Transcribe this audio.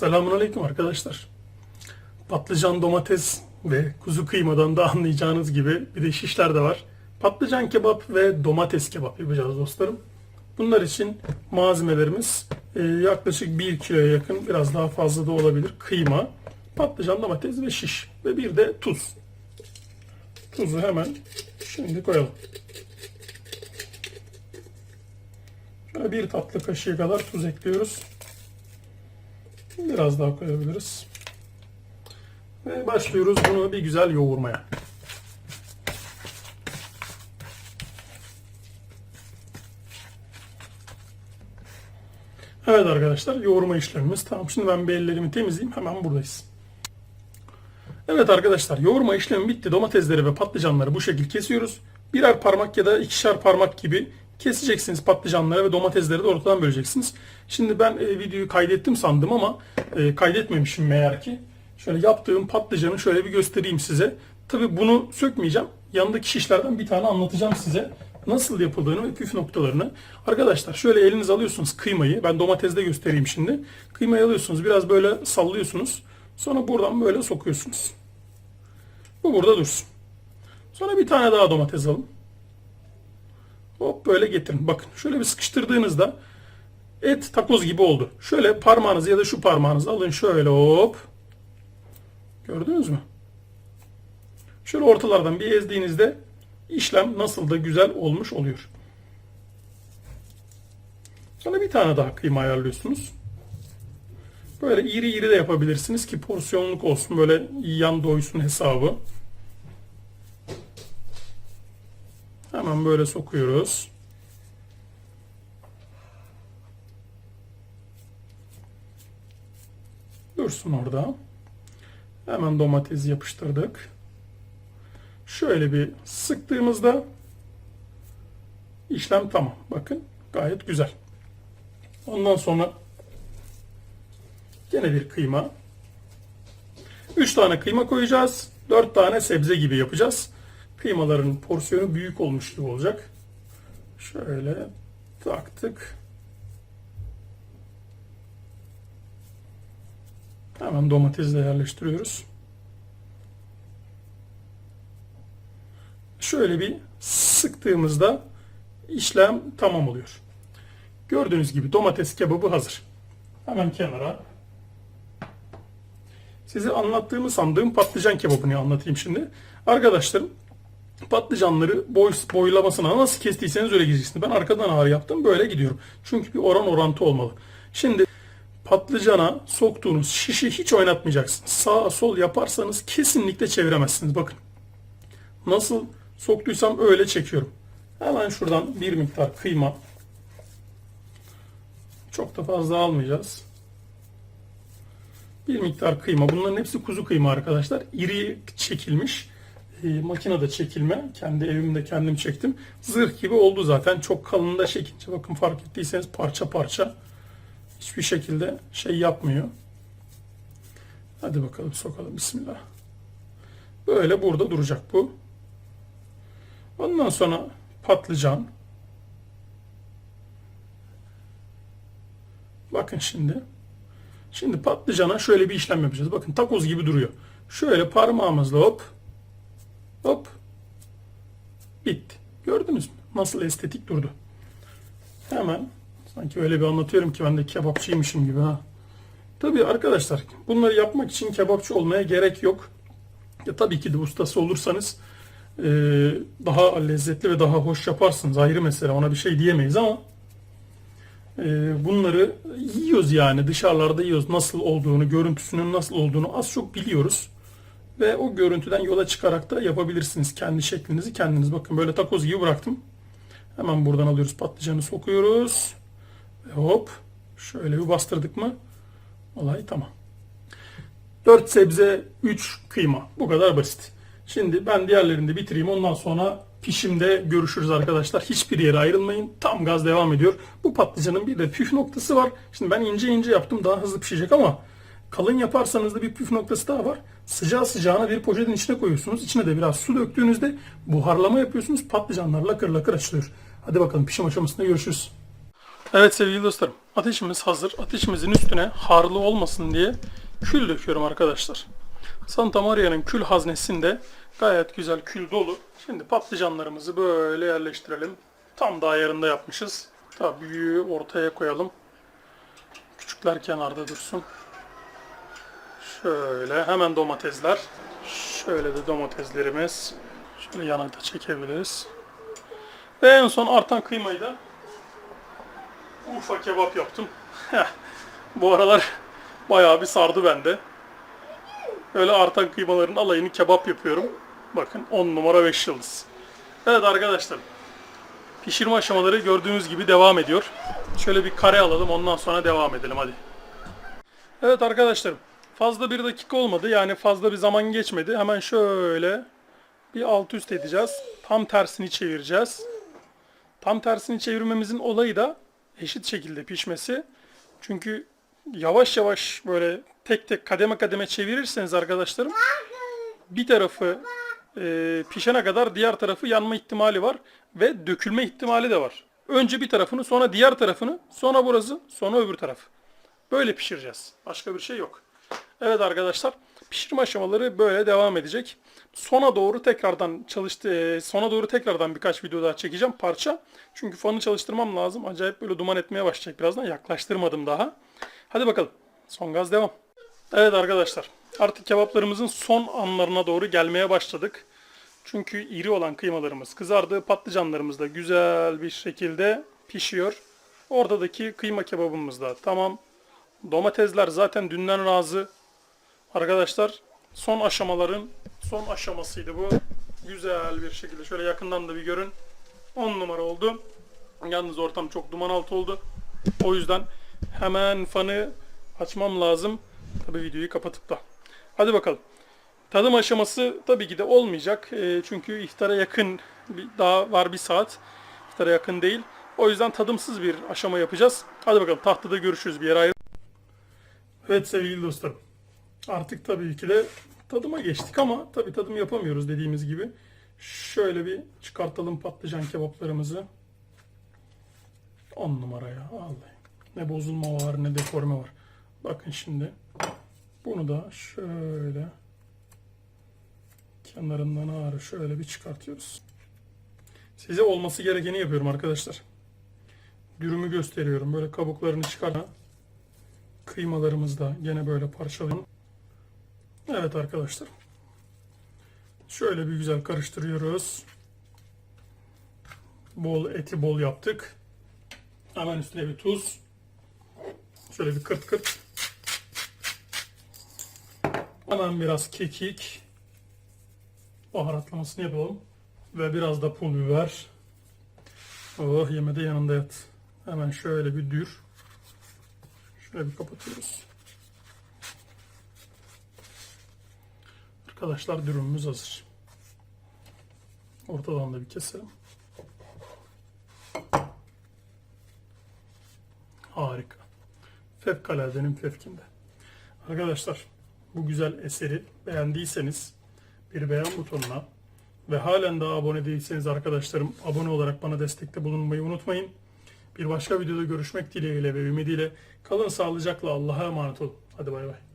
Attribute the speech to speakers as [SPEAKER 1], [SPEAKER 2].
[SPEAKER 1] Selamünaleyküm arkadaşlar. Patlıcan, domates ve kuzu kıymadan da anlayacağınız gibi bir de şişler de var. Patlıcan kebap ve domates kebap yapacağız dostlarım. Bunlar için malzemelerimiz e, yaklaşık 1 kiloya yakın biraz daha fazla da olabilir. Kıyma, patlıcan, domates ve şiş ve bir de tuz. Tuzu hemen şimdi koyalım. Şöyle bir tatlı kaşığı kadar tuz ekliyoruz. Biraz daha koyabiliriz. Ve başlıyoruz bunu bir güzel yoğurmaya. Evet arkadaşlar yoğurma işlemimiz tamam. Şimdi ben bir ellerimi temizleyeyim hemen buradayız. Evet arkadaşlar yoğurma işlemi bitti. Domatesleri ve patlıcanları bu şekil kesiyoruz. Birer parmak ya da ikişer parmak gibi keseceksiniz patlıcanları ve domatesleri de ortadan böleceksiniz. Şimdi ben e, videoyu kaydettim sandım ama e, kaydetmemişim meğer ki. Şöyle yaptığım patlıcanı şöyle bir göstereyim size. Tabi bunu sökmeyeceğim. Yanındaki şişlerden bir tane anlatacağım size. Nasıl yapıldığını ve püf noktalarını. Arkadaşlar şöyle elinize alıyorsunuz kıymayı. Ben domatesde göstereyim şimdi. Kıymayı alıyorsunuz. Biraz böyle sallıyorsunuz. Sonra buradan böyle sokuyorsunuz. Bu burada dursun. Sonra bir tane daha domates alın. Hop böyle getirin. Bakın şöyle bir sıkıştırdığınızda et takoz gibi oldu. Şöyle parmağınızı ya da şu parmağınızı alın şöyle hop. Gördünüz mü? Şöyle ortalardan bir ezdiğinizde işlem nasıl da güzel olmuş oluyor. Sonra bir tane daha kıyma ayarlıyorsunuz. Böyle iri iri de yapabilirsiniz ki porsiyonluk olsun. Böyle yan doysun hesabı. Hemen böyle sokuyoruz. Dursun orada. Hemen domatesi yapıştırdık. Şöyle bir sıktığımızda işlem tamam. Bakın gayet güzel. Ondan sonra gene bir kıyma. 3 tane kıyma koyacağız. 4 tane sebze gibi yapacağız. Kıymaların porsiyonu büyük olmuş gibi olacak. Şöyle taktık. Hemen domatesi de yerleştiriyoruz. Şöyle bir sıktığımızda işlem tamam oluyor. Gördüğünüz gibi domates kebabı hazır. Hemen kenara. Size anlattığımı sandığım patlıcan kebabını anlatayım şimdi. Arkadaşlarım patlıcanları boy, boylamasına nasıl kestiyseniz öyle gideceksiniz. Ben arkadan ağır yaptım böyle gidiyorum. Çünkü bir oran orantı olmalı. Şimdi patlıcana soktuğunuz şişi hiç oynatmayacaksınız. Sağ sol yaparsanız kesinlikle çeviremezsiniz. Bakın nasıl soktuysam öyle çekiyorum. Hemen şuradan bir miktar kıyma. Çok da fazla almayacağız. Bir miktar kıyma. Bunların hepsi kuzu kıyma arkadaşlar. İri çekilmiş. E, makinede çekilme. Kendi evimde kendim çektim. Zırh gibi oldu zaten. Çok kalın da çekince bakın fark ettiyseniz parça parça. Hiçbir şekilde şey yapmıyor. Hadi bakalım sokalım. Bismillah. Böyle burada duracak bu. Ondan sonra patlıcan. Bakın şimdi. Şimdi patlıcana şöyle bir işlem yapacağız. Bakın takoz gibi duruyor. Şöyle parmağımızla hop hop bitti. Gördünüz mü? Nasıl estetik durdu. Hemen sanki öyle bir anlatıyorum ki ben de kebapçıymışım gibi ha. Tabii arkadaşlar bunları yapmak için kebapçı olmaya gerek yok. Ya tabii ki de ustası olursanız e, daha lezzetli ve daha hoş yaparsınız. Ayrı mesele ona bir şey diyemeyiz ama e, bunları yiyoruz yani dışarılarda yiyoruz. Nasıl olduğunu, görüntüsünün nasıl olduğunu az çok biliyoruz. Ve o görüntüden yola çıkarak da yapabilirsiniz. Kendi şeklinizi kendiniz. Bakın böyle takoz gibi bıraktım. Hemen buradan alıyoruz patlıcanı sokuyoruz. Ve hop şöyle bir bastırdık mı olay tamam. 4 sebze, 3 kıyma. Bu kadar basit. Şimdi ben diğerlerini de bitireyim. Ondan sonra pişimde görüşürüz arkadaşlar. Hiçbir yere ayrılmayın. Tam gaz devam ediyor. Bu patlıcanın bir de püf noktası var. Şimdi ben ince ince yaptım. Daha hızlı pişecek ama kalın yaparsanız da bir püf noktası daha var. Sıcağı sıcağına bir poşetin içine koyuyorsunuz. İçine de biraz su döktüğünüzde buharlama yapıyorsunuz. Patlıcanlar lakır lakır açılıyor. Hadi bakalım pişim aşamasında görüşürüz. Evet sevgili dostlarım, ateşimiz hazır. Ateşimizin üstüne harlı olmasın diye kül döküyorum arkadaşlar. Santa Maria'nın kül haznesinde gayet güzel kül dolu. Şimdi patlıcanlarımızı böyle yerleştirelim. Tam da ayarında yapmışız. Tabii büyüğü ortaya koyalım. Küçükler kenarda dursun. Şöyle hemen domatesler. Şöyle de domateslerimiz. Şöyle yana da çekebiliriz. Ve en son artan kıymayı da Urfa kebap yaptım. Bu aralar bayağı bir sardı bende. Öyle artan kıymaların alayını kebap yapıyorum. Bakın 10 numara 5 yıldız. Evet arkadaşlar. Pişirme aşamaları gördüğünüz gibi devam ediyor. Şöyle bir kare alalım ondan sonra devam edelim hadi. Evet arkadaşlarım. Fazla bir dakika olmadı. Yani fazla bir zaman geçmedi. Hemen şöyle bir alt üst edeceğiz. Tam tersini çevireceğiz. Tam tersini çevirmemizin olayı da eşit şekilde pişmesi. Çünkü yavaş yavaş böyle tek tek kademe kademe çevirirseniz arkadaşlarım bir tarafı e, pişene kadar diğer tarafı yanma ihtimali var ve dökülme ihtimali de var. Önce bir tarafını sonra diğer tarafını sonra burası sonra öbür taraf. Böyle pişireceğiz. Başka bir şey yok. Evet arkadaşlar pişirme aşamaları böyle devam edecek. Sona doğru tekrardan çalıştı e, sona doğru tekrardan birkaç video daha çekeceğim parça. Çünkü fanı çalıştırmam lazım. Acayip böyle duman etmeye başlayacak birazdan. Yaklaştırmadım daha. Hadi bakalım. Son gaz devam. Evet arkadaşlar. Artık kebaplarımızın son anlarına doğru gelmeye başladık. Çünkü iri olan kıymalarımız kızardı. Patlıcanlarımız da güzel bir şekilde pişiyor. Oradaki kıyma kebabımız da tamam. Domatesler zaten dünden razı. Arkadaşlar son aşamaların son aşamasıydı bu. Güzel bir şekilde şöyle yakından da bir görün. 10 numara oldu. Yalnız ortam çok duman altı oldu. O yüzden hemen fanı açmam lazım. Tabi videoyu kapatıp da. Hadi bakalım. Tadım aşaması tabii ki de olmayacak. Ee, çünkü iftara yakın daha var bir saat. İftara yakın değil. O yüzden tadımsız bir aşama yapacağız. Hadi bakalım tahtada görüşürüz bir yere ayrı. Evet sevgili dostlarım. Artık tabii ki de tadıma geçtik ama tabii tadım yapamıyoruz dediğimiz gibi. Şöyle bir çıkartalım patlıcan kebaplarımızı. 10 numara ya vallahi. Ne bozulma var ne deforme var. Bakın şimdi. Bunu da şöyle kenarından ağrı şöyle bir çıkartıyoruz. Size olması gerekeni yapıyorum arkadaşlar. Dürümü gösteriyorum. Böyle kabuklarını çıkarma. Kıymalarımız da gene böyle parçalayalım. Evet arkadaşlar. Şöyle bir güzel karıştırıyoruz. Bol eti bol yaptık. Hemen üstüne bir tuz. Şöyle bir kırt kırt. Hemen biraz kekik. Baharatlamasını yapalım. Ve biraz da pul biber. Oh yemede yanında yat. Hemen şöyle bir dür. Şöyle bir kapatıyoruz. Arkadaşlar dürümümüz hazır. Ortadan da bir keselim. Harika. Fevkaladenin fevkinde. Arkadaşlar bu güzel eseri beğendiyseniz bir beğen butonuna ve halen daha abone değilseniz arkadaşlarım abone olarak bana destekte bulunmayı unutmayın. Bir başka videoda görüşmek dileğiyle ve ümidiyle kalın sağlıcakla Allah'a emanet olun. Hadi bay bay.